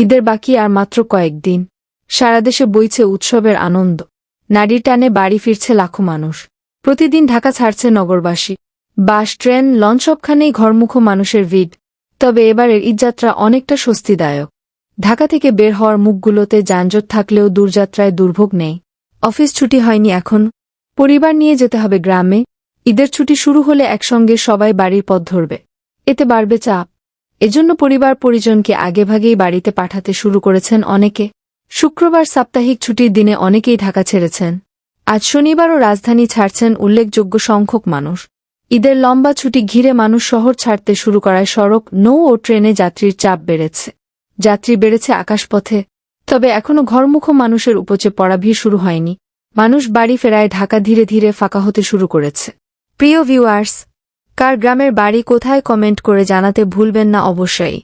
ঈদের বাকি আর মাত্র কয়েকদিন। সারা দেশে বইছে উৎসবের আনন্দ। নারীর টানে বাড়ি ফিরছে লাখো মানুষ। প্রতিদিন ঢাকা ছাড়ছে নগরবাসী। বাস, ট্রেন, লঞ্চ সবখানেই ঘরমুখো মানুষের ভিড়। তবে এবারের ঈদযাত্রা অনেকটা স্বস্তিদায়ক। ঢাকা থেকে বের হওয়ার মুখগুলোতে যানজট থাকলেও দূরযাত্রায় দুর্ভোগ নেই। অফিস ছুটি হয়নি এখন। পরিবার নিয়ে যেতে হবে গ্রামে। ঈদের ছুটি শুরু হলে একসঙ্গে সবাই বাড়ির পথ ধরবে। এতে বাড়বে চাপ। এজন্য পরিবার পরিজনকে আগেভাগেই বাড়িতে পাঠাতে শুরু করেছেন অনেকে। শুক্রবার সাপ্তাহিক ছুটির দিনে অনেকেই ঢাকা ছেড়েছেন। আজ শনিবারও রাজধানী ছাড়ছেন উল্লেখযোগ্য সংখ্যক মানুষ। ঈদের লম্বা ছুটি ঘিরে মানুষ শহর ছাড়তে শুরু করায় সড়ক, নৌ ও ট্রেনে যাত্রীর চাপ বেড়েছে। যাত্রী বেড়েছে আকাশপথে। তবে এখনও ঘরমুখো মানুষের উপচে পড়া ভিড় শুরু হয়নি। মানুষ বাড়ি ফেরায় ঢাকা ধীরে ধীরে ফাঁকা হতে শুরু করেছে। প্রিয় ভিউয়ার্স কার গ্রামের বাড়ি কোথায় কমেন্ট করে জানাতে ভুলবেন না অবশ্যই।